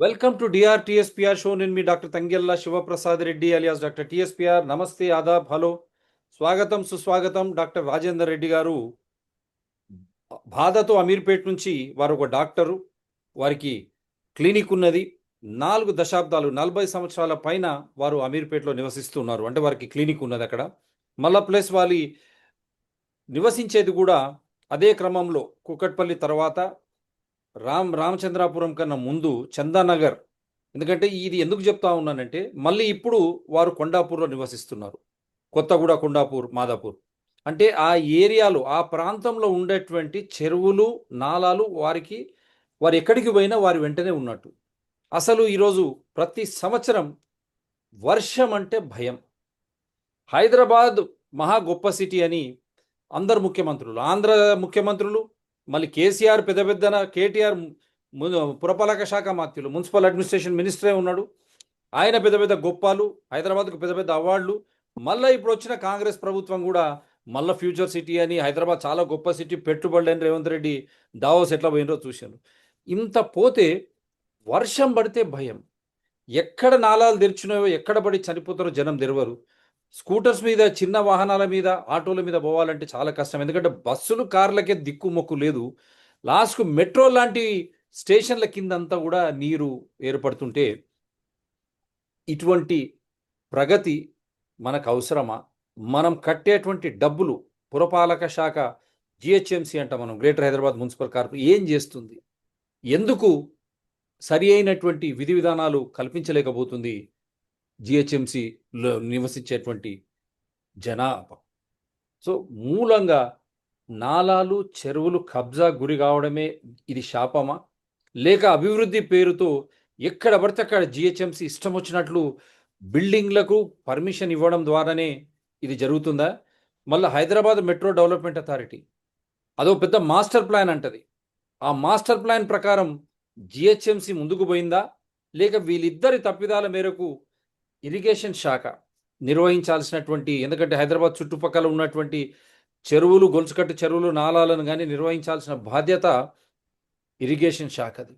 Welcome to D R T S P R show నేను మీ doctor Thangella Shivaprasad Reddy alias doctor T S P R నమస్తే ఆదాబ్ hello. స్వాగతం సుస్వాగతం doctor Rajender Reddy గారు. బాధతో అమీర్పేట్ నుంచి వారు ఒక డాక్టరు. వారికి క్లినిక్ ఉన్నది. నాలుగు దశాబ్దాలు నలభై సంవత్సరాల పైన వారు అమీర్పేట్లో నివసిస్తున్నారు. అంటే వారికి క్లినిక్ ఉన్నది అక్కడ. మళ్ళా ప్లస్ వాళ్ళు నివసించేది కూడా అదే క్రమంలో కుకట్పల్లి తర్వాత రామ్ రామచంద్రాపురం కన్నా ముందు చందానగర్. ఎందుకంటే ఇది ఎందుకు చెప్తా ఉన్నానంటే మళ్ళీ ఇప్పుడు వారు కొండాపూర్లో నివసిస్తున్నారు. కొత్తగూడ కొండాపూర్ మాదాపూర్. అంటే ఆ ఏరియాలో ఆ ప్రాంతంలో ఉండేటువంటి చెరువులు నాలాలు వారికి వారు ఎక్కడికి పోయినా వారి వెంటనే ఉన్నట్టు. అసలు ఈరోజు ప్రతి సంవత్సరం వర్షం అంటే భయం. హైదరాబాద్ మహా గొప్ప సిటీ అని అందరు ముఖ్యమంత్రులు ఆంధ్ర ముఖ్యమంత్రులు మళ్ళీ కేసీఆర్ పెద్ద పెద్దన కేటీఆర్ పురపాలక శాఖ మాత్యులు మున్సిపల్ అడ్మినిస్ట్రేషన్ మినిస్టరే ఉన్నాడు. ఆయన పెద్ద పెద్ద గొప్పాలు హైదరాబాద్కు పెద్ద పెద్ద అవార్డులు. మళ్ళీ ఇప్పుడు వచ్చిన కాంగ్రెస్ ప్రభుత్వం కూడా మళ్ళీ ఫ్యూచర్ సిటీ అని హైదరాబాద్ చాలా గొప్ప సిటీ పెట్టుబడులు అని రేవంత్ రెడ్డి దావోస్ ఎట్లా పోయినరో చూశాను. ఇంత పోతే వర్షం పడితే భయం. ఎక్కడ నాలాలు తెరిచినాయో ఎక్కడ పడి చనిపోతారో జనం తెరవరు. స్కూటర్స్ మీద చిన్న వాహనాల మీద ఆటోల మీద పోవాలంటే చాలా కష్టం. ఎందుకంటే బస్సులు కార్లకే దిక్కు మొక్కు లేదు. లాస్ట్కు మెట్రో లాంటి స్టేషన్ల కిందంతా కూడా నీరు ఏర్పడుతుంటే ఇటువంటి ప్రగతి మనకు అవసరమా? మనం కట్టేటువంటి డబ్బులు పురపాలక శాఖ జిహెచ్ఎంసి అంట మనం గ్రేటర్ హైదరాబాద్ మున్సిపల్ కార్పొరేషన్ ఏం చేస్తుంది? ఎందుకు సరి అయినటువంటి విధి విధానాలు కల్పించలేకపోతుంది? జిహెచ్ఎంసిలో నివసించేటువంటి జనాభా. సో మూలంగా నాలాలు చెరువులు కబ్జా గురి కావడమే ఇది శాపమా? లేక అభివృద్ధి పేరుతో ఎక్కడ పడితే అక్కడ జిహెచ్ఎంసి ఇష్టం వచ్చినట్లు బిల్డింగ్లకు పర్మిషన్ ఇవ్వడం ద్వారానే ఇది జరుగుతుందా? మళ్ళీ హైదరాబాద్ మెట్రో డెవలప్మెంట్ అథారిటీ అదో పెద్ద మాస్టర్ ప్లాన్ అంటది. ఆ మాస్టర్ ప్లాన్ ప్రకారం జిహెచ్ఎంసి ముందుకు పోయిందా? లేక వీళ్ళిద్దరి తప్పిదాల మేరకు ఇరిగేషన్ శాఖ నిర్వహించాల్సినటువంటి ఎందుకంటే హైదరాబాద్ చుట్టుపక్కల ఉన్నటువంటి చెరువులు గొలుసుకట్టు చెరువులు నాలాలను కానీ నిర్వహించాల్సిన బాధ్యత ఇరిగేషన్ శాఖది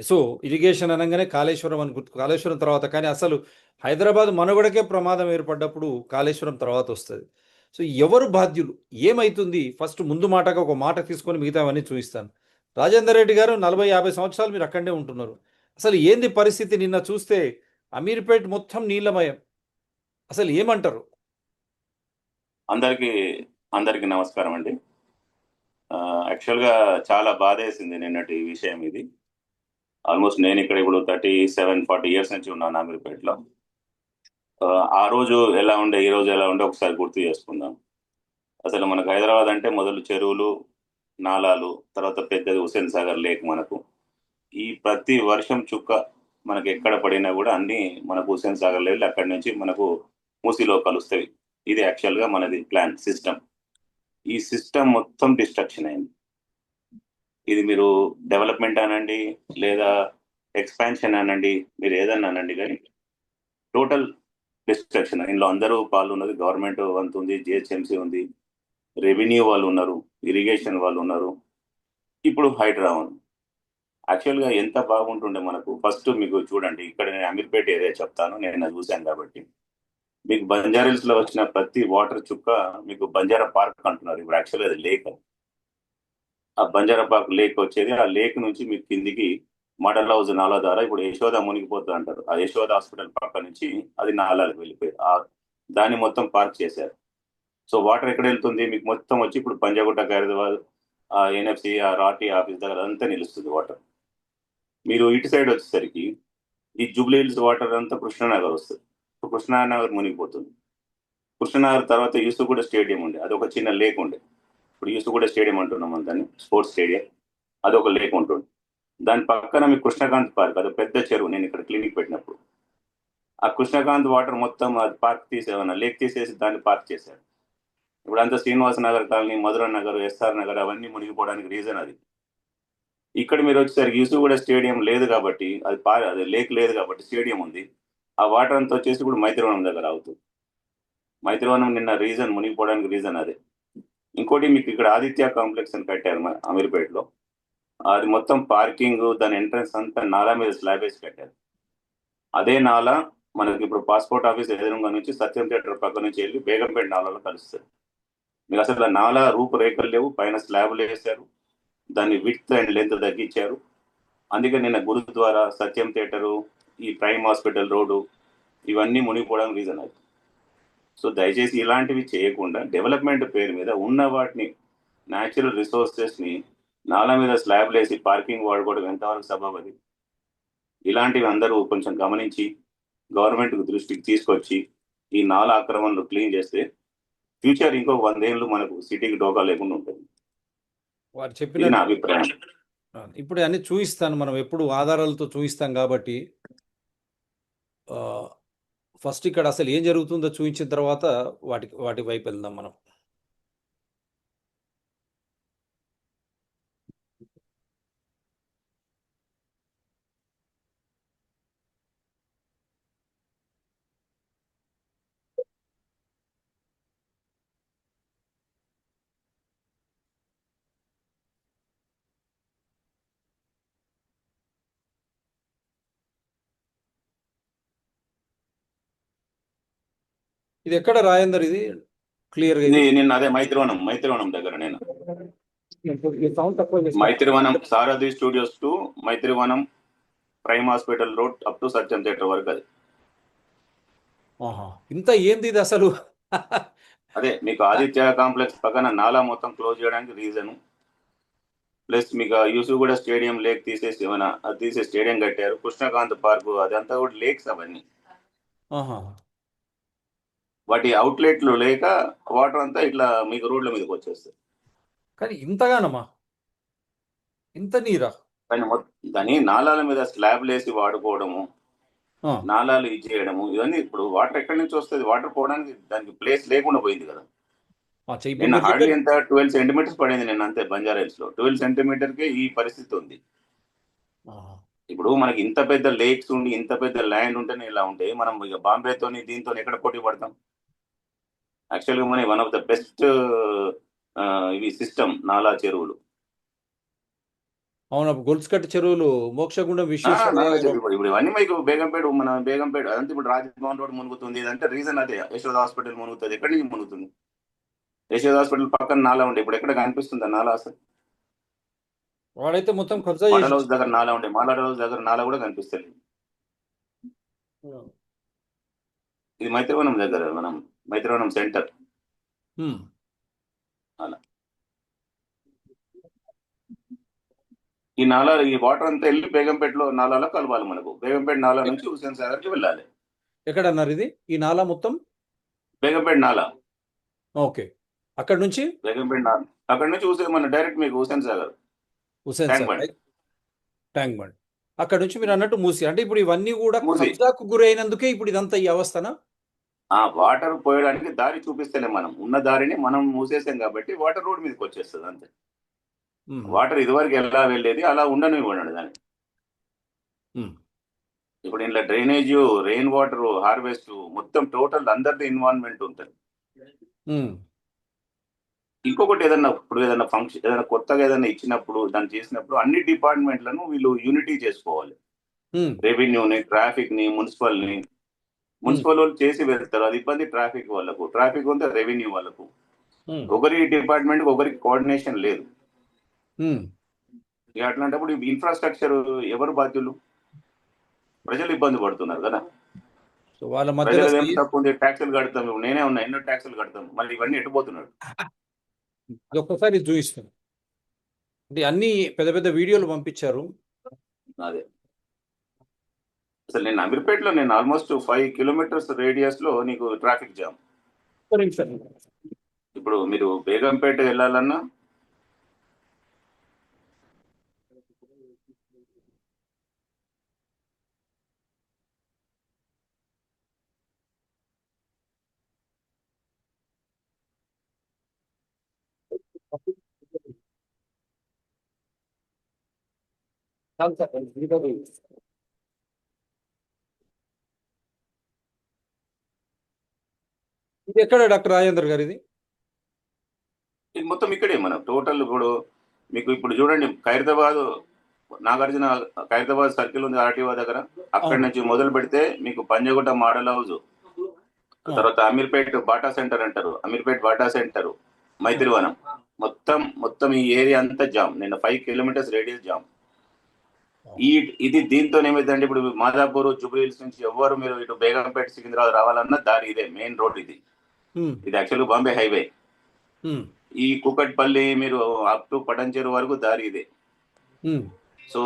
సో ఇరిగేషన్ అనగానే కాళేశ్వరం అని గుర్తు కాళేశ్వరం తర్వాత కానీ అసలు హైదరాబాద్ మనుగడకే ప్రమాదం ఏర్పడ్డప్పుడు కాళేశ్వరం తర్వాత వస్తుంది. సో ఎవరు బాధ్యులు? ఏమైతుంది? ఫస్ట్ ముందు మాటగా ఒక మాట తీసుకొని మిగతావన్నీ చూపిస్తాను. రాజేందర్ రెడ్డి గారు నలభై యాభై సంవత్సరాలు మీరు అక్కడనే ఉంటున్నారు. అసలు ఏంది పరిస్థితి? నిన్న చూస్తే అమీర్పేట్ మొత్తం నీలమయం అసలు ఏమంటారు? అందరికీ అందరికీ నమస్కారం అండి. యాక్చువల్గా చాలా బాధేసింది నిన్నటి విషయం ఇది. ఆల్మోస్ట్ నేను ఇక్కడ ఇప్పుడు థర్టీ సెవెన్ ఫార్టీ ఇయర్స్ నుంచి ఉన్నాను అమీర్పేటలో. ఆ, ఆ రోజు ఎలా ఉండే ఈ రోజు ఎలా ఉండే ఒకసారి గుర్తు చేసుకుందాం. అసలు మనకు హైదరాబాద్ అంటే మొదలు చెరువులు నాలాలు తర్వాత పెద్దది హుసేన్ సాగర్ లేక్ మనకు. ఈ ప్రతి వర్షం చుక్క మనకి ఎక్కడ పడినా కూడా అన్ని మనకు హుసేన్ సాగర్ వెళ్ళి అక్కడి నుంచి మనకు మూసీలో కలుస్తాయి ఇది యాక్చువల్గా మనది ప్లాన్ సిస్టమ్ ఈ సిస్టమ్ మొత్తం డిస్ట్రక్షన్ అయింది. ఇది మీరు డెవలప్మెంట్ అనండి లేదా ఎక్స్పాన్షన్ అనండి మీరు ఏదన్నా అనండి కానీ టోటల్ డిస్ట్రక్షన్ ఇందులో అందరూ పాలు ఉన్నది గవర్నమెంట్ వంతు ఉంది జిహెచ్ఎంసీ ఉంది రెవెన్యూ వాళ్ళు ఉన్నారు ఇరిగేషన్ వాళ్ళు ఉన్నారు. ఇప్పుడు హైడ్రా ఉంది. యాక్చువల్గా ఎంత బాగుంటుండే మనకు? ఫస్ట్ మీకు చూడండి ఇక్కడ నేను అమీర్పేట ఏరియా చెప్తాను నేను చూశాను కాబట్టి. మీకు బంజారాస్లో వచ్చిన ప్రతి వాటర్ చుక్క మీకు బంజారా పార్క్ అంటున్నారు. ఇప్పుడు యాక్చువల్గా అది లేక్ ఆ బంజారా పార్క్ లేక్ వచ్చేది ఆ లేక్ నుంచి మీకు కిందికి మడల్ హౌస్ నాలా ద్వారా ఇప్పుడు యశోద మునిగిపోతుంది అంటారు. ఆ యశోద హాస్పిటల్ పక్క నుంచి అది నాలాలకు వెళ్ళిపోయింది ఆ దాన్ని మొత్తం పార్క్ చేశారు. సో వాటర్ ఎక్కడ వెళ్తుంది? మీకు మొత్తం వచ్చి ఇప్పుడు పంజాగుట్ట ఖైరదాబాద్ ఆ ఎన్ఎఫ్సి ఆ రాటి ఆఫీస్ దగ్గర అంతా నిలుస్తుంది వాటర్. మీరు ఇటు సైడ్ వచ్చేసరికి ఈ జూబ్లీ హిల్స్ వాటర్ అంతా కృష్ణానగర్ వస్తుంది. కృష్ణానగర్ మునిగిపోతుంది. కృష్ణానగర్ తర్వాత యూసుగూడ స్టేడియం ఉండే అది ఒక చిన్న లేక్ ఉండే. ఇప్పుడు యూసుగూడ స్టేడియం అంటున్నాం మనం దాన్ని. Sports stadium. అది ఒక లేక్ ఉంటుంది. దాని పక్కన మీ కృష్ణకాంత్ పార్క్. అది పెద్ద చెరువు. నేను ఇక్కడ క్లినిక్ పెట్టినప్పుడు. ఆ కృష్ణకాంత్ వాటర్ మొత్తం అది పార్క్ తీసేవన్నా లేక్ తీసేసి దాన్ని పార్క్ చేశారు. ఇప్పుడు అంతా Srinivasa Nagar colony Madhura Nagar S R Nagar అవన్నీ మునిగిపోవడానికి రీజన్ అది. ఇక్కడ మీరు వచ్చేసరికి యూసుగూడ స్టేడియం లేదు కాబట్టి అది పా అది లేక్ లేదు కాబట్టి స్టేడియం ఉంది. ఆ వాటర్ అంతా వచ్చేసి ఇప్పుడు మైత్రివనం దగ్గర అవుతుంది మైత్రివనం నిన్న రీజన్ మునిగిపోవడానికి రీజన్ అదే. ఇంకోటి మీకు ఇక్కడ ఆదిత్య కాంప్లెక్స్ అని కట్టారు అమీర్పేటలో. అది మొత్తం పార్కింగ్ దాని ఎంట్రన్స్ అంతా నాలా మీద స్లాబ్ వేసి కట్టారు. అదే నాలా మనకి ఇప్పుడు పాస్పోర్ట్ ఆఫీస్ ఎదురుగా నుంచి సత్యం థియేటర్ పక్క నుంచి వెళ్ళి బేగంపేట నాలాలో కలుస్తుంది మీరు అసలు నాలా రూపురేఖలు లేవు పైన స్లాబ్లు వేశారు. దాన్ని విడ్త్ అండ్ లెంత్ తగ్గించారు. అందుకే నిన్న గురుద్వారా సత్యం థియేటరు ఈ ప్రైమ్ హాస్పిటల్ రోడ్డు ఇవన్నీ మునిగిపోవడానికి రీజన్ అది సో దయచేసి ఇలాంటివి చేయకుండా డెవలప్మెంట్ పేరు మీద ఉన్న వాటిని న్యాచురల్ రిసోర్సెస్ని నాలా మీద స్లాబ్లు వేసి పార్కింగ్ వాడుకోవడం ఎంతవరకు సబబది ఇలాంటివి అందరూ కొంచెం గమనించి గవర్నమెంట్కు దృష్టికి తీసుకొచ్చి ఈ నాల ఆక్రమణలు క్లీన్ చేస్తే ఫ్యూచర్ ఇంకో వందేళ్ళు మనకు సిటీకి డోకా లేకుండా ఉంటుంది. వారు చెప్పిన అభిప్రాయం. ఇప్పుడు అన్ని చూపిస్తాను మనం ఎప్పుడు ఆధారాలతో చూపిస్తాం కాబట్టి ఫస్ట్ ఇక్కడ అసలు ఏం జరుగుతుందో చూపించిన తర్వాత వాటి వాటి వైపు వెళ్దాం మనం. ఇది ఎక్కడ రాయందర్ ఇది క్లియర్గా ఇది? నిన్న అదే మైత్రివనం మైత్రివనం దగ్గర నేను. Maithrivanam Sarathi studios to Maithrivanam prime hospital road up to Satyam theatre వరకు అది. ఇంత ఏంది ఇది అసలు అదే మీకు ఆదిత్య కాంప్లెక్స్ పక్కన నాలా మొత్తం క్లోజ్ చేయడానికి రీజన్ ప్లస్ మీకు యూసుగూడ స్టేడియం లేక్ తీసేసి ఏమైనా అది తీసే స్టేడియం కట్టారు కృష్ణకాంత్ పార్క్ అదంతా కూడా లేక్స్ అవన్నీ. వాటి అవుట్లెట్లు లేక వాటర్ అంతా ఇట్లా మీకు రోడ్ల మీదకి వచ్చేస్తుంది కానీ ఇంతగానమ్మా ఇంత నీరా? కానీ దాని నాలాల మీద స్లాబ్లు వేసి వాడుకోవడము ఆ, నాలాలు ఇది చేయడము ఇవన్నీ ఇప్పుడు వాటర్ ఎక్కడి నుంచి వస్తుంది? వాటర్ పోవడానికి దానికి ప్లేస్ లేకుండా పోయింది కదా. నిన్న హార్డ్లీ ఎంత ట్వెల్వ్ సెంటీమీటర్స్ పడింది నిన్న అంతే బంజారా హిల్స్లో ట్వెల్వ్ సెంటీమీటర్ కే ఈ పరిస్థితి ఉంది. ఇప్పుడు మనకి ఇంత పెద్ద లేక్స్ ఉండి ఇంత పెద్ద ల్యాండ్ ఉంటేనే ఇలా ఉంటే మనం ఇక బాంబేతోని దీంతో ఎక్కడ పోటీ పడతాం? యాక్చువల్గా మన వన్ ఆఫ్ ద బెస్ట్ ఇవి సిస్టమ్ నాలా చెరువులు. అవును గొలుసుకట్ట చెరువులు మోక్షగుండం చెరువులు. ఇప్పుడు ఇవన్నీ మీకు బేగంపేట మన బేగంపేట అదంతా ఇప్పుడు రాజభవన్ రోడ్ మునుగుతుంది. ఇదంటే రీజన్ అదే యశోద హాస్పిటల్ మునుగుతుంది. ఎక్కడి నుంచి మునుగుతుంది? యశోద హాస్పిటల్ పక్కన నాలా ఉండే ఇప్పుడు ఎక్కడ కనిపిస్తుందా నాలా అసలు? వాడైతే మొత్తం కబ్జా హౌస్ దగ్గర నాలా ఉండే మాడల్ హౌస్ దగ్గర నాలా కూడా కనిపిస్తుంది ఇది మైత్రివనం దగ్గర మనం మైత్రివనం సెంటర్. ఉమ్. ఈ నాలా ఈ వాటర్ అంతా వెళ్ళి బేగంపేటలో నాలాలో కలవాలి మనకు. బేగంపేట నాలా నుంచి హుసేన్ సాగర్కి వెళ్ళాలి. ఎక్కడ అన్నారు ఇది? ఈ నాలా మొత్తం? బేగంపేట నాలా. ఓకే. అక్కడ నుంచి? బేగంపేట నాలా. అక్కడ నుంచి హుసేన్ మన డైరెక్ట్ మీకు Hussain Sagar. Hussain Sagar. Bund. Tank bund. అక్కడ నుంచి మీరు అన్నట్టు మూసి అంటే ఇప్పుడు ఇవన్నీ కూడా. కబ్జాకు గురైనందుకే ఇప్పుడు ఇదంతా ఈ అవస్థనా? ఆ వాటర్ పోయడానికి దారి చూపిస్తలే మనం ఉన్న దారిని మనం మూసేసాం కాబట్టి వాటర్ రోడ్ మీదకి వచ్చేస్తుంది అంతే. వాటర్ ఇదివరకు ఎలా వెళ్ళేది అలా ఉండనివ్వండి దాన్ని ఉమ్. ఇప్పుడు ఇంట్లో డ్రైనేజ్ రెయిన్ వాటర్ హార్వెస్ట్ మొత్తం టోటల్ అందరిది ఇన్వాల్వ్మెంట్ ఉంటుంది. ఇంకొకటి ఏదన్నా ఇప్పుడు ఏదైనా ఫంక్షన్ ఏదైనా కొత్తగా ఏదైనా ఇచ్చినప్పుడు దాన్ని చేసినప్పుడు అన్ని డిపార్ట్మెంట్లను వీళ్ళు యూనిటీ చేసుకోవాలి. రెవెన్యూని ట్రాఫిక్ని మున్సిపల్ని మున్సిపల్ వాళ్ళు చేసి వెళ్తారు అది ఇబ్బంది ట్రాఫిక్ వాళ్ళకు. ట్రాఫిక్ ఉంటే రెవెన్యూ వాళ్ళకు. ఉమ్. ఒకరి డిపార్ట్మెంట్ ఒకరికి కోఆర్డినేషన్ లేదు. ఇక అట్లాంటప్పుడు ఇన్ఫ్రాస్ట్రక్చర్ ఎవరు బాధ్యులు? ప్రజలు ఇబ్బంది పడుతున్నారు కదా. వాళ్ళ మధ్యలో ఉంది? ట్యాక్సులు నేనే ఉన్నా. ఎన్నో ట్యాక్సులు కడతాం మళ్ళీ ఇవన్నీ ఎట్టుపోతున్నాడు ఒక్కసారి చూపిస్తాను. అంటే అన్ని పెద్ద పెద్ద వీడియోలు పంపించారు. అదే. అసలు నేను అమీర్పేటలో నేను ఆల్మోస్ట్ ఫైవ్ కిలోమీటర్స్ రేడియస్లో నీకు ట్రాఫిక్ జామ్. ఇప్పుడు మీరు బేగంపేట వెళ్ళాలన్నా? సార్, ఇది ఎక్కడ డాక్టర్ రాజేందర్ గారు ఇది ఇది మొత్తం ఇక్కడే మనం టోటల్ ఇప్పుడు మీకు ఇప్పుడు చూడండి ఖైరతాబాద్ నాగార్జున ఖైరతాబాద్ సర్కిల్ ఉంది ఆర్టీఓ దగ్గర. అక్కడి. నుంచి మొదలు పెడితే మీకు పంజగుట్ట మోడల్ హౌస్. తర్వాత అమీర్పేట్ బాటా సెంటర్ అంటారు. Ameerpet Bata centre Maithrivanam. మొత్తం మొత్తం ఈ ఏరియా అంతా జామ్. నిన్న ఫైవ్ కిలోమీటర్స్ రేడియస్ జామ్. ఈ ఇది దీంతో ఏమైందంటే ఇప్పుడు మాదాపూర్ జుబ్లీహిల్స్ నుంచి ఎవరు మీరు ఇటు బేగంపేట సికింద్రాబాద్ రావాలన్నా దారి ఇదే మెయిన్ రోడ్ ఇది. ఇది యాక్చువల్గా బాంబే హైవే ఈ కూకట్పల్లి మీరు అప్ టు పటంచేరు వరకు దారి ఇదే. సో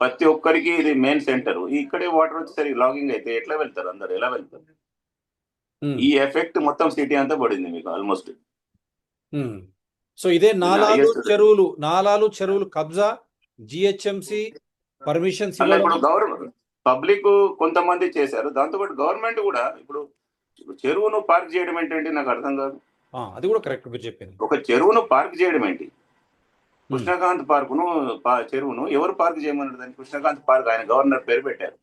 ప్రతి ఒక్కరికి ఇది మెయిన్ సెంటర్ ఇక్కడే వాటర్ వచ్చేసరికి లాగింగ్ అయితే ఎట్లా వెళ్తారు అందరు? ఎలా వెళ్తారు? ఉమ్, ఈ ఎఫెక్ట్ మొత్తం సిటీ అంతా పడింది మీకు ఆల్మోస్ట్. సో ఇదే నాలాలు చెరువులు నాలాలు చెరువులు కబ్జా జిహెచ్ఎంసి పర్మిషన్స్ అలా ఇప్పుడు గవర్నమెంట్ పబ్లిక్ కొంతమంది చేశారు. దాంతోపాటు గవర్నమెంట్ కూడా ఇప్పుడు చెరువును పార్క్ చేయడం ఏంటంటే నాకు అర్థం కాదు. ఆ, అది కూడా కరెక్ట్ మీరు చెప్పింది. ఒక చెరువును పార్క్ చేయడం ఏంటి? కృష్ణకాంత్ పార్కును చెరువును ఎవరు పార్క్ చేయమన్నారు దాన్ని? కృష్ణకాంత్ పార్క్ ఆయన గవర్నర్ పేరు పెట్టారు.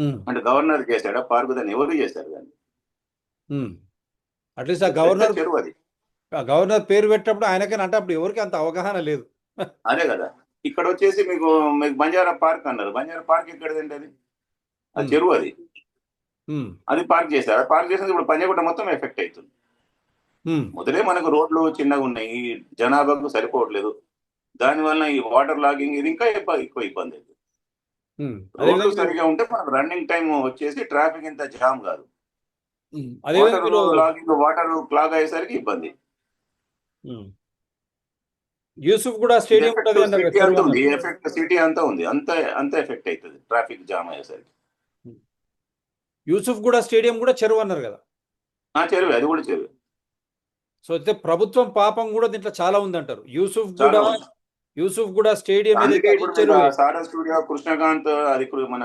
అంటే గవర్నర్ చేశాడా? పార్క్ దాన్ని ఎవరు చేశారు దాన్ని. అట్లీస్ట్ ఆ గవర్నర్ చెరువు అది. ఆ గవర్నర్ పేరు పెట్టినప్పుడు ఆయనకని అంటే అప్పుడు ఎవరికి అంత అవగాహన లేదు. అదే కదా. ఇక్కడ వచ్చేసి మీకు మీకు బంజారా పార్క్ అన్నారు. బంజారా పార్క్ ఎక్కడదండి అది? Hmm. చెరువు అది. అది పార్క్ చేశారు. పార్క్ చేసినది ఇప్పుడు పంజాగుట్ట మొత్తం ఎఫెక్ట్ అవుతుంది. మొదలే మనకు రోడ్లు చిన్నగా ఉన్నాయి. ఈ జనాభాకు సరిపోవట్లేదు. దానివల్ల ఈ వాటర్ లాగింగ్ ఇది ఇంకా ఎక్కువ ఇబ్బంది అవుతుంది. రోడ్లు సరిగా ఉంటే మనకు రన్నింగ్ టైం వచ్చేసి ట్రాఫిక్ ఇంత జామ్ కాదు. వాటర్ లాగింగ్ వాటర్ క్లాగ్ అయ్యేసరికి ఇబ్బంది. యూసుఫ్ కూడా స్టేడియం. ఎఫెక్ట్ సిటీ అంతా ఉంది. అంత అంత ఎఫెక్ట్ అవుతుంది. ట్రాఫిక్ జామ్ అయ్యేసరికి. యూసుఫ్ కూడా స్టేడియం కూడా చెరువు అన్నారు కదా. చెరువు అది కూడా చెరువు. సో అయితే ప్రభుత్వం పాపం కూడా దీంట్లో చాలా ఉంది అంటారు యూసుఫ్ కూడా. యూసుఫ్ కూడా స్టేడియం సారా స్టూడియో కృష్ణకాంత్ అది మన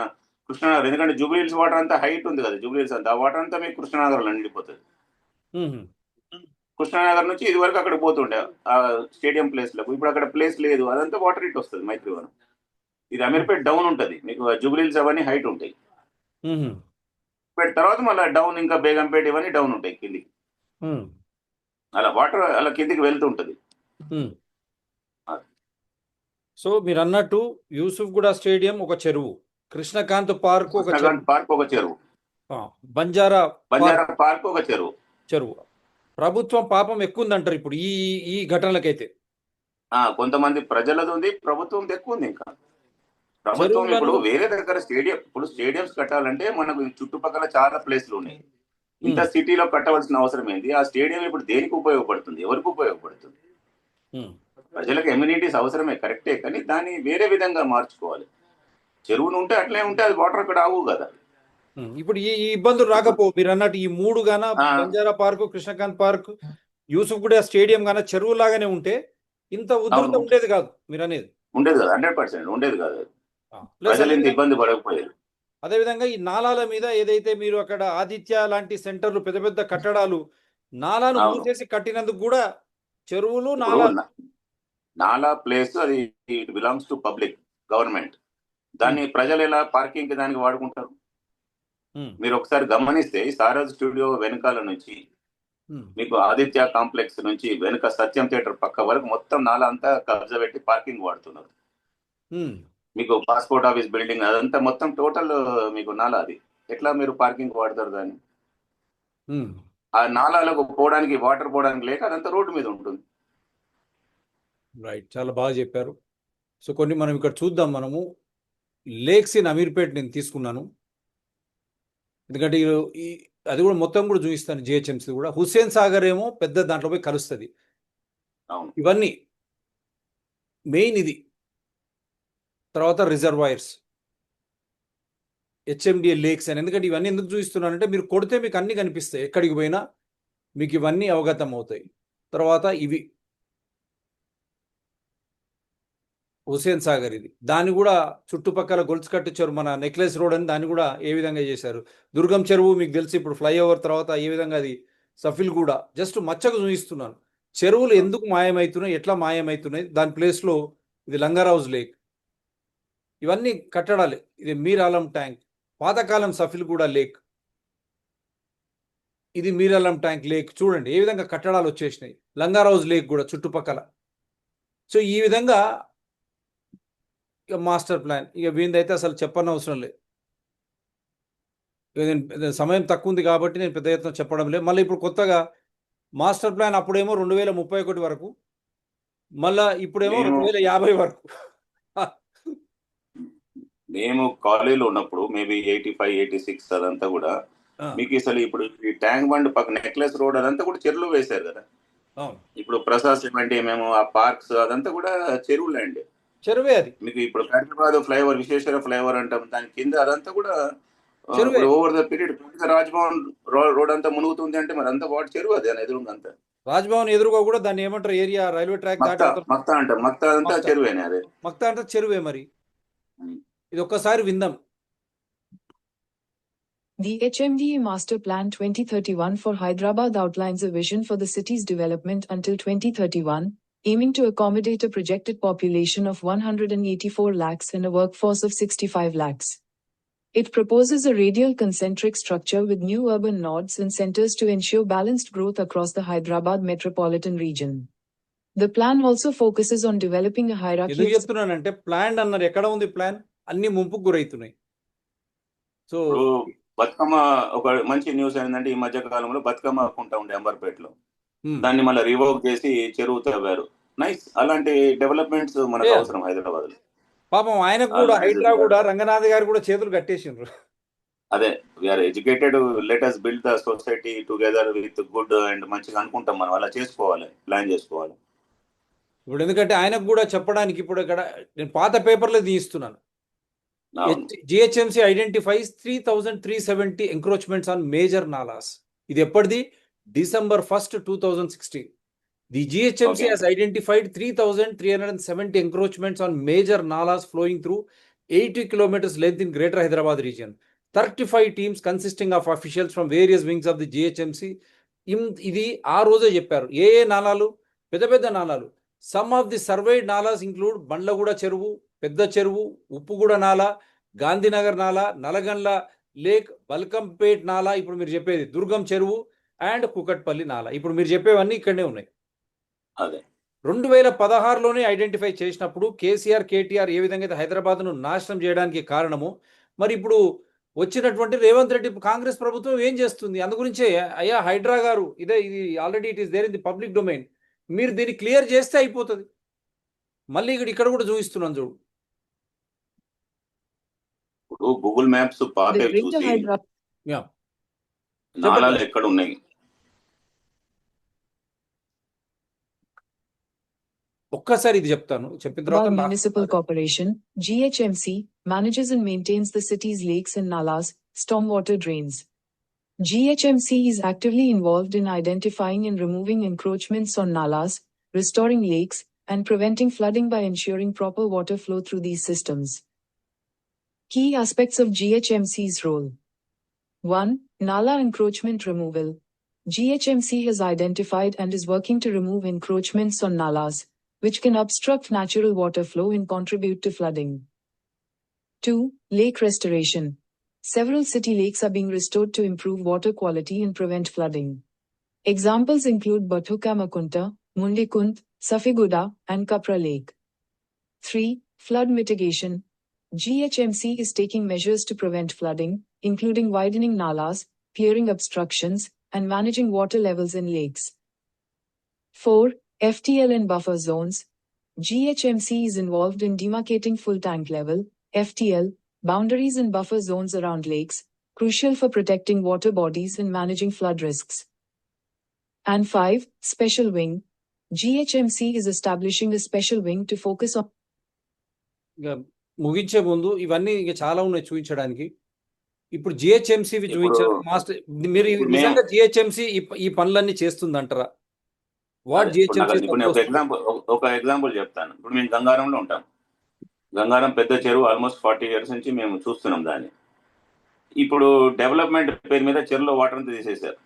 కృష్ణనగర్ ఎందుకంటే జూబ్లీహిల్స్ వాటర్ అంతా హైట్ ఉంది కదా జూబ్లీహిల్స్ అంతా. వాటర్ అంతా మీకు కృష్ణనగర్లో నిండిపోతుంది కృష్ణనగర్ నుంచి ఇది వరకు అక్కడ పోతుండే ఆ స్టేడియం ప్లేస్లకు. ఇప్పుడు అక్కడ ప్లేస్ లేదు అదంతా వాటర్ ఇట్ వస్తుంది మైత్రివనం ఇది అమీర్పేట్ డౌన్ ఉంటది మీకు జూబ్లీహిల్స్ అవన్నీ హైట్ ఉంటాయి. ఉమ్, పెట్ తర్వాత మళ్ళీ డౌన్ ఇంకా బేగంపేట ఇవన్నీ డౌన్ ఉంటాయి కిందికి. అలా వాటర్ అలా కిందికి వెళ్తూ ఉంటది. సో మీరు అన్నట్టు యూసుఫ్ కూడా స్టేడియం ఒక చెరువు కృష్ణకాంత్ పార్క్ ఒక పార్క్ ఒక చెరువు. బంజారా బంజారా పార్క్ ఒక చెరువు. చెరువు. ప్రభుత్వం పాపం ఎక్కువ ఉందంటారు ఇప్పుడు ఈ ఈ ఘటనలకైతే. కొంతమంది ప్రజలది ఉంది ప్రభుత్వం ఎక్కువ ఉంది ఇంకా. ప్రభుత్వం ఇప్పుడు వేరే దగ్గర స్టేడియం ఇప్పుడు స్టేడియంస్ కట్టాలంటే మనకు చుట్టుపక్కల చాలా ప్లేస్లు ఉన్నాయి. ఇంత సిటీలో కట్టవలసిన అవసరం ఏంటి? ఆ స్టేడియం ఇప్పుడు దేనికి ఉపయోగపడుతుంది? ఎవరికి ఉపయోగపడుతుంది? ప్రజలకు ఎమ్యూనిటీస్ అవసరమే కరెక్టే కానీ దాన్ని వేరే విధంగా మార్చుకోవాలి. చెరువును ఉంటే అట్లే ఉంటే అది వాటర్ అక్కడ ఆవు కదా. ఇప్పుడు ఈ ఇబ్బందులు రాకపో మీరు అన్నట్టు ఈ మూడు గాన. బంజారా పార్క్ కృష్ణకాంత్ పార్క్ యూసుఫ్ కూడా స్టేడియం గాన చెరువు లాగానే ఉంటే ఇంత ఉధృత అవును. ఉండేది కాదు మీరు అనేది. ఉండేది కదా హండ్రెడ్ పర్సెంట్ ఉండేది కాదు ప్రజలు ఇబ్బంది పడకపోయేది అదేవిధంగా ఈ నాలాల మీద ఏదైతే మీరు అక్కడ ఆదిత్య లాంటి సెంటర్లు పెద్ద పెద్ద కట్టడాలు నాలాను. మూసేసి కట్టినందుకు కూడా చెరువులు నాలా నాలా ప్లేస్ అది it belongs to public government. దాన్ని ప్రజలు ఎలా పార్కింగ్ దానికి వాడుకుంటారు? మీరు ఒకసారి గమనిస్తే ఈ సారథ్ స్టూడియో వెనకాల నుంచి మీకు ఆదిత్య కాంప్లెక్స్ నుంచి వెనుక సత్యం థియేటర్ పక్క వరకు మొత్తం నాలా అంతా కబ్జా పెట్టి పార్కింగ్ వాడుతున్నారు. మీకు పాస్పోర్ట్ ఆఫీస్ బిల్డింగ్ అదంతా మొత్తం టోటల్ మీకు నాలా అది. ఎట్లా మీరు పార్కింగ్ వాడతారు దాన్ని. ఆ నాలాలకు పోవడానికి వాటర్ పోవడానికి లేక అదంతా రోడ్డు మీద ఉంటుంది. రైట్ చాలా బాగా చెప్పారు. సో కొన్ని మనం ఇక్కడ చూద్దాం మనము. లేక్స్ ఇన్ అమీర్పేట్ నేను తీసుకున్నాను. ఎందుకంటే ఈ- అది కూడా మొత్తం కూడా చూపిస్తాను జిహెచ్ఎంసీ కూడా. హుస్సేన్ సాగర్ ఏమో పెద్ద దాంట్లో పోయి కలుస్తుంది. అవును. ఇవన్నీ మెయిన్ ఇది. తర్వాత రిజర్వాయర్స్ హెచ్ఎండిఏ లేక్స్ అని. ఎందుకంటే ఇవన్నీ ఎందుకు చూపిస్తున్నానంటే మీరు కొడితే మీకు అన్నీ కనిపిస్తాయి. ఎక్కడికి పోయినా మీకు ఇవన్నీ అవగతం అవుతాయి తర్వాత ఇవి. హుసేన్ సాగర్ ఇది. దాన్ని కూడా చుట్టుపక్కల గొలుసు కట్టించారు మన నెక్లెస్ రోడ్ అని దాన్ని కూడా ఏ విధంగా చేశారు? దుర్గం చెరువు మీకు తెలిసి ఇప్పుడు ఫ్లైఓవర్ తర్వాత ఏ విధంగా అది సఫిల్ కూడా జస్ట్ మచ్చకు చూపిస్తున్నాను. చెరువులు ఎందుకు మాయమవుతున్నాయి? ఎట్లా మాయమవుతున్నాయి? దాని ప్లేస్లో ఇది లంగరౌజ్ లేక్. ఇవన్నీ కట్టడాలే. ఇది మీరాలం ట్యాంక్. పాతకాలం సఫిల్ కూడా లేక్. ఇది మీరాలం ట్యాంక్ లేక్. చూడండి ఏ విధంగా కట్టడాలు వచ్చేసినాయి. లంగారౌజ్ లేక్ కూడా చుట్టుపక్కల. సో ఈ విధంగా ఇక మాస్టర్ ప్లాన్. ఇక వీందైతే అసలు చెప్పనవసరం లేదు. నేను సమయం తక్కువ ఉంది కాబట్టి నేను పెద్ద ఎత్తున చెప్పడం లేదు. మళ్ళీ ఇప్పుడు కొత్తగా మాస్టర్ ప్లాన్ అప్పుడేమో రెండు వేల ముప్పై ఒకటి వరకు. మళ్ళా ఇప్పుడేమో రెండు వేల యాభై వరకు. మేము కాలేజీలో ఉన్నప్పుడు maybe eighty five eighty six అదంతా కూడా మీకు అసలు ఇప్పుడు ఈ ట్యాంక్ బండ్ పక్క నెక్లెస్ రోడ్ అదంతా కూడా చెరువులు వేశారు కదా? ఇప్పుడు ప్రసాద్ సిమెంట్ మేము ఆ పార్క్స్ అదంతా కూడా చెరువు ల్యాండ్. చెరువే అది. మీకు ఇప్పుడు హైదరాబాద్ ఫ్లైఓవర్ విశ్వేశ్వర ఫ్లైఓవర్ అంటాం దాని కింద అదంతా కూడా చెరువే. Over the period Rajbhavan road అంతా మునుగుతుంది అంటే మరి అంతా వాటి చెరువు అది ఎదురుగా అంతా. రాజ్భవన్ ఎదురుగా కూడా దాన్ని ఏమంటారు ఏరియా రైల్వే ట్రాక్ దాటి మక్తా అంటాం మక్తా అంతా. చెరువేనే అదే? మక్తా అంటే చెరువే మరి. ఇది ఒక్కసారి విందాం The HMDA Master Plan 2031 for Hyderabad outlines a vision for the city's development until 2031, aiming to accommodate a projected population of 184 lakhs and a workforce of 65 lakhs. It proposes a radial concentric structure with new urban nodes and centers to ensure balanced growth across the Hyderabad metropolitan region. The plan also focuses on developing a hierarchy ఎందుకు of చెప్తున్నానంటే plan అన్నారు ఎక్కడ ఉంది plan అన్ని ముంపుకు గురవుతున్నాయి so Bathukamma ఒక మంచి న్యూస్ ఏంటంటే ఈ మధ్య కాలంలో బతుకమ్మ కుంటా ఉండే అంబర్పేటలో. దాన్ని మళ్ళీ రివోక్ చేసి చెరువు తవ్వారు. నైస్ అలాంటి డెవలప్మెంట్స్ మనకు. అవసరం హైదరాబాద్లో పాపం ఆయనకు కూడా నిజంగా. కూడా రంగనాథ్ గారు కూడా చేతులు కట్టేసిండ్రు. అదే we are educated letters build the society together with good and మంచిగా అనుకుంటాం మనం. అలా చేసుకోవాలి ప్లాన్ చేసుకోవాలి. ఇప్పుడు ఎందుకంటే ఆయనకు కూడా చెప్పడానికి ఇప్పుడు ఇక్కడ నేను పాత పేపర్లో తీస్తున్నాను. GHMC identifies three thousand three seventy encroachments on major nalas ఇది ఎప్పటిది? December first two thousand sixteen the GHMC. Has identified three thousand three hundred and seventy encroachments on major nalas flowing through eighty kilometres length in greater Hyderabad region thirty five teams consisting of officials from various wings of the GHMC ఇది ఆ రోజే చెప్పారు. ఏ ఏ నాలాలు పెద్ద పెద్ద నాలాలు some of the surveyed nalas include Bandlaguda చెరువు పెద్ద చెరువు ఉప్పుగూడ నాలా గాంధీనగర్ నాలా నలగండ్ల లేక్ బల్కంపేట్ నాలా ఇప్పుడు మీరు చెప్పేది దుర్గం చెరువు అండ్ కుకట్పల్లి నాలా. ఇప్పుడు మీరు చెప్పేవన్నీ ఇక్కడనే ఉన్నాయి. అదే. రెండు వేల పదహారులోనే ఐడెంటిఫై చేసినప్పుడు కేసీఆర్ కేటీఆర్ ఏ విధంగా అయితే హైదరాబాద్ను నాశనం చేయడానికి కారణము మరి ఇప్పుడు వచ్చినటువంటి రేవంత్ రెడ్డి కాంగ్రెస్ ప్రభుత్వం ఏం చేస్తుంది? అందు గురించే అయ్యా హైడ్రా గారు ఇదే ఇది already it is there in the public domain మీరు దీన్ని క్లియర్ చేస్తే అయిపోతుంది. మళ్ళీ ఇక్కడ ఇక్కడ కూడా చూపిస్తున్నాను చూడు. గూగుల్ మ్యాప్స్ పాత the Greater చూసి Hyderabad. నాలాలు ఎక్కడ ఉన్నాయి ఒక్కసారి ఇది చెప్తాను చెప్పిన Hyderabad తర్వాత Municipal Corporation, GHMC, manages and maintains the city's lakes and nalas, stormwater drains. GHMC is actively involved in identifying and removing encroachments on nalas, restoring lakes, and preventing flooding by ensuring proper water flow through these systems. Key aspects of GHMC's role 1. Nala encroachment removal. GHMC has identified and is working to remove encroachments on nalas, which can obstruct natural water flow and contribute to flooding. 2. Lake restoration. Several city lakes are being restored to improve water quality and prevent flooding. Examples include Bathukamakunta, Mundikunt, Safiguda, and Kapra Lake. 3. Flood mitigation. GHMC is taking measures to prevent flooding, including widening nalas, clearing obstructions, and managing water levels in lakes. 4. FTL and buffer zones. GHMC is involved in demarcating full tank level, FTL, boundaries and buffer zones around lakes, crucial for protecting water bodies and managing flood risks. And 5. Special Wing. GHMC is establishing a special wing to focus on ఇక ముగించే ముందు ఇవన్నీ ఇక చాలా ఉన్నాయి చూపించడానికి ఇప్పుడు GHMC చూపించారు మాస్టర్ మీరు నిజంగా జిహెచ్ఎంసి ఈ పనులన్నీ చేస్తుందంటారా? వాట్ జిహెచ్ఎంసి ఒక ఎగ్జాంపుల్ చెప్తాను. ఇప్పుడు మేము గంగారంలో ఉంటాం. గంగారం పెద్ద చెరువు ఆల్మోస్ట్ ఫార్టీ ఇయర్స్ నుంచి మేము చూస్తున్నాం దాన్ని. ఇప్పుడు డెవలప్మెంట్ పేరు మీద చెరువులో వాటర్ అంతా తీసేశారు.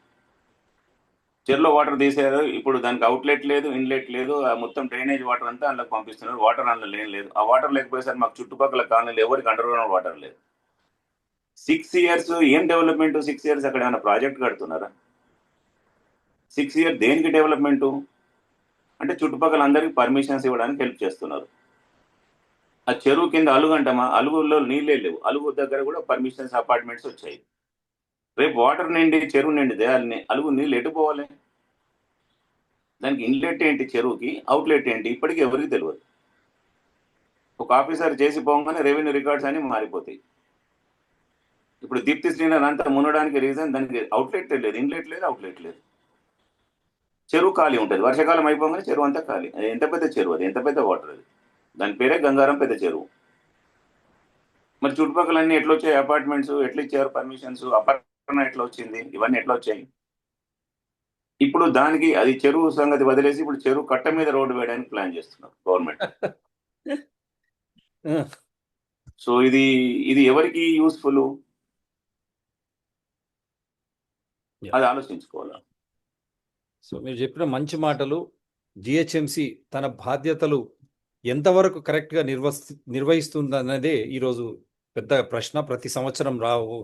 చెరువులో వాటర్ తీసేయారు. ఇప్పుడు దానికి అవుట్లెట్ లేదు ఇన్లెట్ లేదు ఆ మొత్తం డ్రైనేజ్ వాటర్ అంతా అందులోకి పంపిస్తున్నారు. వాటర్ అందులో లేని లేదు. ఆ వాటర్ లేకపోయేసరికి మాకు చుట్టుపక్కల కాలనీలు ఎవరికి అండర్ గ్రౌండ్ వాటర్ లేదు. సిక్స్ ఇయర్స్ ఏం డెవలప్మెంట్ సిక్స్ ఇయర్స్ అక్కడ ఏమైనా ప్రాజెక్ట్ కడుతున్నారా? సిక్స్ ఇయర్ దేనికి డెవలప్మెంట్ అంటే చుట్టుపక్కల అందరికి పర్మిషన్స్ ఇవ్వడానికి హెల్ప్ చేస్తున్నారు. ఆ చెరువు కింద అలుగు అంటామా? అలుగులో నీళ్ళే లేవు. అలుగు దగ్గర కూడా పర్మిషన్స్ అపార్ట్మెంట్స్ వచ్చాయి. రేపు వాటర్ నిండి చెరువు నిండితే అది అలుగు నీళ్ళు ఎటు పోవాలి దానికి ఇన్లెట్ ఏంటి చెరువుకి? అవుట్లెట్ ఏంటి? ఇప్పటికీ ఎవరికి తెలియదు ఒక ఆఫీసర్ చేసి పోగానే రెవెన్యూ రికార్డ్స్ అని మారిపోతాయి. ఇప్పుడు దీప్తి శ్రీనగర్ అంతా మునడానికి రీజన్ దానికి అవుట్లెట్ లేదు ఇన్లెట్ లేదు అవుట్లెట్ లేదు. చెరువు ఖాళీ ఉంటుంది. వర్షాకాలం అయిపోగానే చెరువు అంతా ఖాళీ. అది ఎంత పెద్ద చెరువు అది? ఎంత పెద్ద వాటర్ అది? దాని పేరే గంగారం పెద్ద చెరువు. మరి చుట్టుపక్కల అన్ని ఎట్లా అపార్ట్మెంట్స్ ఎట్లా ఇచ్చారు? పర్మిషన్స్ అపార్ట్మెంట్ ఎట్లా వచ్చింది ఇవన్నీ ఎట్లా వచ్చాయి ఇప్పుడు దానికి అది చెరువు సంగతి వదిలేసి ఇప్పుడు చెరువు కట్ట మీద రోడ్డు వేయడానికి ప్లాన్ చేస్తున్నారు గవర్నమెంట్. సో ఇది ఇది ఎవరికి యూస్ఫుల్. అది ఆలోచించుకోవాలి? సో మీరు చెప్పిన మంచి మాటలు జిహెచ్ఎంసి తన బాధ్యతలు ఎంతవరకు కరెక్ట్గా నిర్వహి నిర్వహిస్తుందన్నదే ఈరోజు పెద్ద ప్రశ్న. ప్రతి సంవత్సరం రావు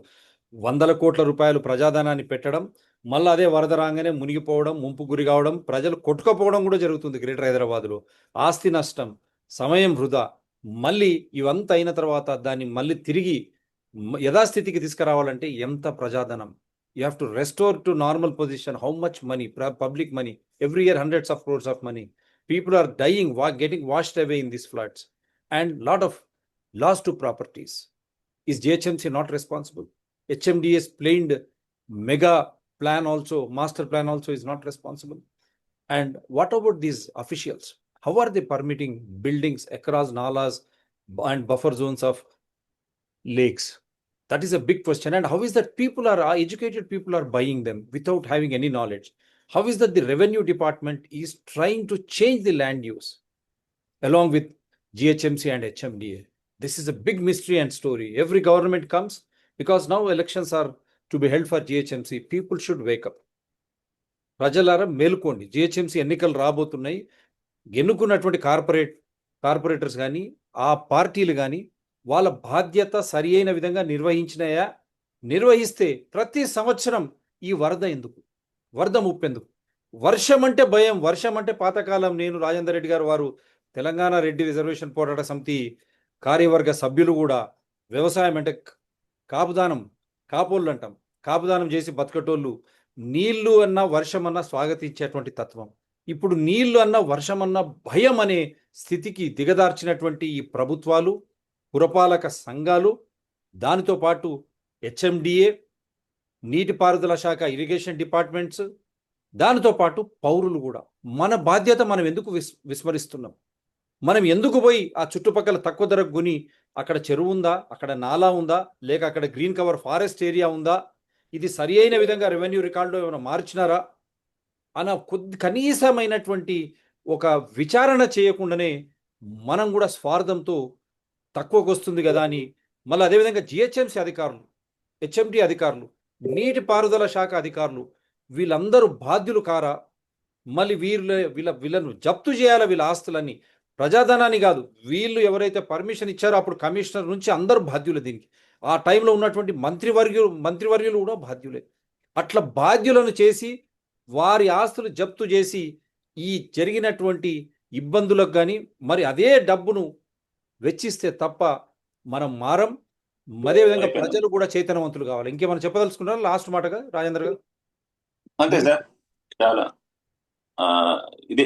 వందల కోట్ల రూపాయలు ప్రజాధనాన్ని పెట్టడం మళ్ళీ అదే వరద రాగానే మునిగిపోవడం ముంపు గురి కావడం ప్రజలు కొట్టుకోపోవడం కూడా జరుగుతుంది గ్రేటర్ హైదరాబాద్లో. ఆస్తి నష్టం సమయం వృధా మళ్ళీ ఇవంత అయిన తర్వాత దాన్ని మళ్ళీ తిరిగి యథాస్థితికి తీసుకురావాలంటే ఎంత ప్రజాధనం? You have to restore to normal position how much money public money every year hundreds of crores of money. People are dying వా getting washed away in this flats. And lot of loss to properties. Is GHMC not responsible? Hmds planned mega plan also master plan also is not responsible. And what about these officials? How are they permitting buildings across nalas and buffer zones of lakes? That is a big question. And how is that people are uh, educated people are buying them without having any knowledge? How is that the revenue department is trying to change the land use along with ghmc and hmda this is a big mystery and story. Every government comes because now elections are to be held for GHMC people should wake up ప్రజలారా మేలుకోండి. GHMC ఎన్నికలు రాబోతున్నాయి. ఎన్నుకున్నటువంటి corporate corporators కానీ ఆ పార్టీలు కానీ వాళ్ళ బాధ్యత సరి అయిన విధంగా నిర్వహించినాయా? నిర్వహిస్తే ప్రతి సంవత్సరం ఈ వరద ఎందుకు? వరద ముప్పెందుకు. వర్షం అంటే భయం. వర్షం అంటే పాతకాలం. నేను రాజేందర్ రెడ్డి గారు వారు తెలంగాణ రెడ్డి రిజర్వేషన్ పోరాట సమితి కార్యవర్గ సభ్యులు కూడా వ్యవసాయం అంటే కాపుదానం కాపోళ్ళు అంటాం కాపుదానం చేసి బతకటోళ్ళు నీళ్ళు అన్న వర్షం స్వాగతించేటువంటి తత్వం. ఇప్పుడు నీళ్ళు అన్న వర్షం అన్న భయం అనే స్థితికి దిగదార్చినటువంటి ఈ ప్రభుత్వాలు పురపాలక సంఘాలు దానితో పాటు హెచ్ఎండిఏ నీటిపారుదల శాఖ ఇరిగేషన్ డిపార్ట్మెంట్స్ దానితో పాటు పౌరులు కూడా. మన బాధ్యత మనం ఎందుకు విస్ విస్మరిస్తున్నాం? మనం ఎందుకు పోయి ఆ చుట్టుపక్కల తక్కువ ధరకు కొని అక్కడ చెరువు ఉందా? అక్కడ నాలా ఉందా? లేక అక్కడ గ్రీన్ కవర్ ఫారెస్ట్ ఏరియా ఉందా? ఇది సరి అయిన విధంగా రెవెన్యూ రికార్డులో ఏమైనా మార్చినారా? అన్న కొద్ది కనీసమైనటువంటి ఒక విచారణ చేయకుండానే మనం కూడా స్వార్థంతో తక్కువకు వస్తుంది కదా అని మళ్ళీ అదేవిధంగా జిహెచ్ఎంసీ అధికారులు హెచ్ఎండి అధికారులు నీటి పారుదల శాఖ అధికారులు వీళ్ళందరూ బాధ్యులు కారా? మళ్ళీ వీళ్ళ వీళ్ళ వీళ్ళను జప్తు చేయాలా వీళ్ళ ఆస్తులన్నీ? ప్రజాధనాన్ని కాదు వీళ్ళు ఎవరైతే పర్మిషన్ ఇచ్చారో అప్పుడు కమిషనర్ నుంచి అందరూ బాధ్యులు దీనికి. ఆ టైంలో ఉన్నటువంటి మంత్రివర్యులు మంత్రివర్యులు కూడా బాధ్యులే. అట్లా బాధ్యులను చేసి వారి ఆస్తులు జప్తు చేసి ఈ జరిగినటువంటి ఇబ్బందులకు కానీ మరి అదే డబ్బును వెచ్చిస్తే తప్ప మనం మారం. అదే విధంగా. ప్రజలు కూడా చైతన్యవంతులు కావాలి. ఇంకేమైనా చెప్పదలుచుకున్నారా? లాస్ట్ మాటగా రాజేంద్ర గారు. అంతే సార్. చాలా. ఇదే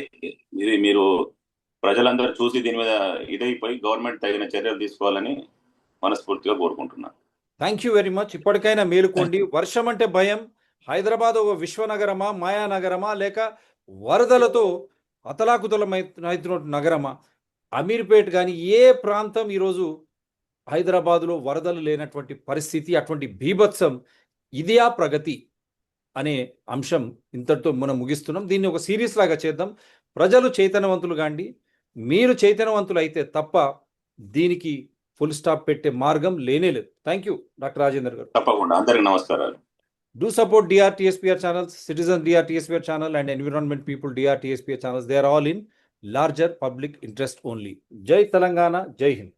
ఇది మీరు ప్రజలందరూ చూసి దీని మీద ఇదైపోయి గవర్నమెంట్ తగిన చర్యలు తీసుకోవాలని మనస్ఫూర్తిగా కోరుకుంటున్నాను. థ్యాంక్ యూ వెరీ మచ్ ఇప్పటికైనా మేలుకోండి. వర్షం అంటే భయం. హైదరాబాద్ ఒక విశ్వనగరమా మాయానగరమా లేక వరదలతో అతలాకుతలమైతున్నటువంటి నగరమా? అమీర్పేట్ కానీ ఏ ప్రాంతం ఈరోజు హైదరాబాదులో వరదలు లేనటువంటి పరిస్థితి అటువంటి బీభత్సం ఇదియా ప్రగతి అనే అంశం ఇంతటితో మనం ముగిస్తున్నాం. దీన్ని ఒక సీరియస్ లాగా చేద్దాం. ప్రజలు చైతన్యవంతులు కాండి. మీరు చైతన్యవంతులు అయితే తప్ప దీనికి ఫుల్ స్టాప్ పెట్టే మార్గం లేనేలేదు thank you doctor Rajender garu. తప్పకుండా. అందరికి నమస్కారాలు. Do support DRTSPR channels citizen DRTSPR channel and environment people DRTSPR channels they are all in larger public interest only జై తెలంగాణ జై హింద్